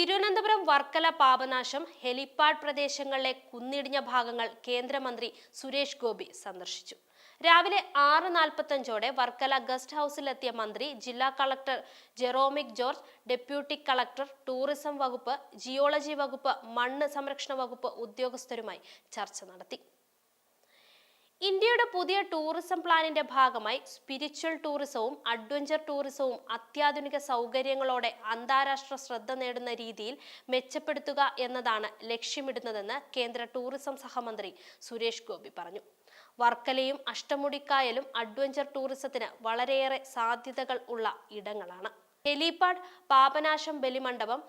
Thiruvananthapuram Varkala Papanasam helipad പ്രദേശങ്ങളിലെ കുന്നിടിഞ്ഞ ഭാഗങ്ങൾ കേന്ദ്രമന്ത്രി സുരേഷ് ഗോപി സന്ദർശിച്ചു. രാവിലെ ആറ് നാൽപ്പത്തഞ്ചോടെ വർക്കല ഗസ്റ്റ് ഹൌസിലെത്തിയ മന്ത്രി ജില്ലാ collector Jeromic George deputy collector tourism വകുപ്പ് ജിയോളജി വകുപ്പ് മണ്ണ് സംരക്ഷണ വകുപ്പ് ഉദ്യോഗസ്ഥരുമായി ചർച്ച നടത്തി. ഇന്ത്യയുടെ പുതിയ ടൂറിസം പ്ലാനിന്റെ ഭാഗമായി സ്പിരിച്വൽ ടൂറിസവും അഡ്വഞ്ചർ ടൂറിസവും അത്യാധുനിക സൗകര്യങ്ങളോടെ അന്താരാഷ്ട്ര ശ്രദ്ധ നേടുന്ന രീതിയിൽ മെച്ചപ്പെടുത്തുക എന്നതാണ് ലക്ഷ്യമിടുന്നതെന്ന് കേന്ദ്ര ടൂറിസം സഹമന്ത്രി സുരേഷ് ഗോപി പറഞ്ഞു. വർക്കലയും അഷ്ടമുടിക്കായലും അഡ്വഞ്ചർ ടൂറിസത്തിന് വളരെയേറെ സാധ്യതകൾ ഉള്ള ഇടങ്ങളാണ്. ഹെലിപാഡ് പാപനാശം ബലിമണ്ഡപം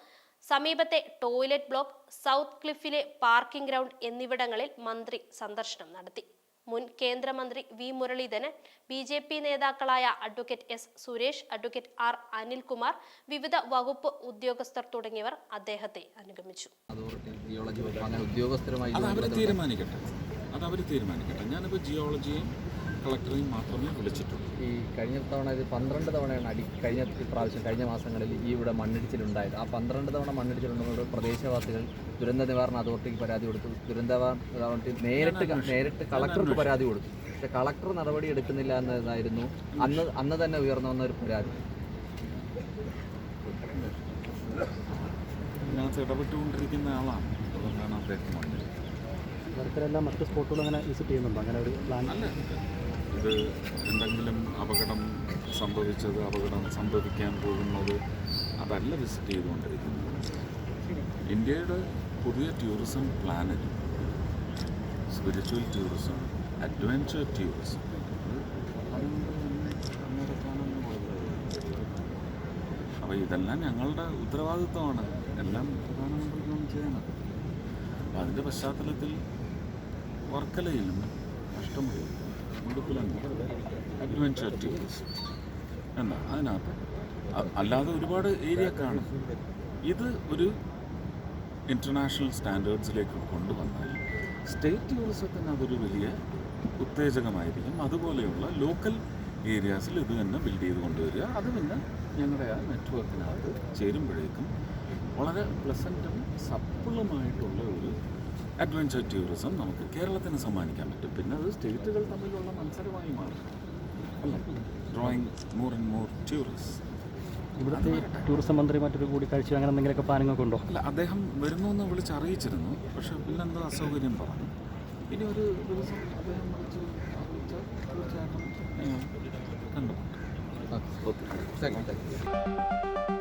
സമീപത്തെ ടോയ്ലറ്റ് ബ്ലോക്ക് സൗത്ത് ക്ലിഫിലെ പാർക്കിംഗ് ഗ്രൗണ്ട് എന്നിവിടങ്ങളിൽ മന്ത്രി സന്ദർശനം നടത്തി. മുൻ കേന്ദ്രമന്ത്രി V Muraleedharan B J P നേതാക്കളായ advocate S Suresh advocate R Anilkumar വിവിധ വകുപ്പ് ഉദ്യോഗസ്ഥർ തുടങ്ങിയവർ അദ്ദേഹത്തെ അനുഗമിച്ചു. അതോറിറ്റി ജിയോളജി വകുപ്പ് അങ്ങനെ ഉദ്യോഗസ്ഥരുമായി അത് അവർ തീരുമാനിക്കട്ടെ. അത് അവർ തീരുമാനിക്കട്ടെ. ഞാനിപ്പോൾ ജിയോളജിയും കളക്ടറെയും മാത്രമേ വിളിച്ചിട്ടുള്ളൂ. ഈ കഴിഞ്ഞ തവണ ഇത് പന്ത്രണ്ട് തവണയാണ് അടി കഴിഞ്ഞ പ്രാവശ്യം കഴിഞ്ഞ മാസങ്ങളിൽ ഈ ഇവിടെ മണ്ണിടിച്ചിലുണ്ടായത്. ആ പന്ത്രണ്ട് തവണ മണ്ണിടിച്ചിലുണ്ടെന്നോട് പ്രദേശവാസികൾ ദുരന്ത നിവാരണ അതോറിറ്റിക്ക് പരാതി കൊടുത്തു. ദുരന്ത അതോറിറ്റി നേരിട്ട് നേരിട്ട് കളക്ടർക്ക് പരാതി കൊടുത്തു. പക്ഷെ കളക്ടർ നടപടി എടുക്കുന്നില്ല എന്നതായിരുന്നു അന്ന് അന്ന് തന്നെ ഉയർന്നു വന്ന ഒരു പരാതി. ഇതിനകത്ത് ഇടപെട്ടുകൊണ്ടിരിക്കുന്ന ആളാണ്. അതുകൊണ്ടാണ് അദ്ദേഹം വന്നത്. വർക്കലെല്ലാം മറ്റ് സ്പോട്ടുകൾ അങ്ങനെ വിസിറ്റ് ചെയ്യുന്നുണ്ടോ? അങ്ങനെ ഒരു പ്ലാൻ അല്ല. ഇത് എന്തെങ്കിലും അപകടം സംഭവിച്ചത് അപകടം സംഭവിക്കാൻ പോകുന്നത് അതല്ല വിസിറ്റ് ചെയ്തുകൊണ്ടിരിക്കുന്നത്. ഇന്ത്യയുടെ പുതിയ ടൂറിസം പ്ലാനിൽ സ്പിരിച്വൽ ടൂറിസം അഡ്വഞ്ചർ ടൂറിസം അപ്പോൾ ഇതെല്ലാം ഞങ്ങളുടെ ഉത്തരവാദിത്വമാണ്. എല്ലാം പ്രധാനമന്ത്രിക്കും ചെയ്യണം അപ്പോൾ അതിന്റെ പശ്ചാത്തലത്തിൽ വർക്കലയിലും അഷ്ടമുടിയിലും അഡ്വഞ്ചർ ടൂറിസം എന്നാ അതിനകത്ത്. അല്ലാതെ ഒരുപാട് ഏരിയ കാണും. ഇത് ഒരു ഇന്റർനാഷണൽ സ്റ്റാൻഡേർഡ്സിലേക്ക് കൊണ്ടുവന്നാൽ സ്റ്റേറ്റ് ടൂറിസത്തിന് അതൊരു വലിയ ഉത്തേജകമായിരിക്കും. അതുപോലെയുള്ള ലോക്കൽ ഏരിയാസിൽ ഇത് തന്നെ ബിൽഡ് ചെയ്ത് കൊണ്ടുവരിക. അത് പിന്നെ ഞങ്ങളുടെ ആ നെറ്റ്വർക്കിനകത്ത് ചേരുമ്പോഴേക്കും വളരെ പ്ലസന്റും സപ്പിളുമായിട്ടുള്ള ഒരു അഡ്വഞ്ചർ ടൂറിസം നമുക്ക് കേരളത്തിന് സമ്മാനിക്കാൻ പറ്റും. പിന്നെ അത് സ്റ്റേറ്റുകൾ തമ്മിലുള്ള മത്സരമായി മാറും. അല്ല? Drawing more and more tourist ഇവിടുത്തെ ടൂറിസം മന്ത്രി മറ്റൊരു കൂടിക്കാഴ്ച അങ്ങനെ എന്തെങ്കിലുമൊക്കെ പ്ലാനിങ്ങൊക്കെ ഉണ്ടോ? അല്ല അദ്ദേഹം വരുന്നു എന്ന് വിളിച്ച് അറിയിച്ചിരുന്നു. പക്ഷെ പിന്നെന്തോ അസൗകര്യം പറഞ്ഞു. ഇനി ഒരു ദിവസം അദ്ദേഹം വിളിച്ച് അറിയിച്ചാൽ തീർച്ചയായിട്ടും കണ്ടു ഓക്കെ. Thank you.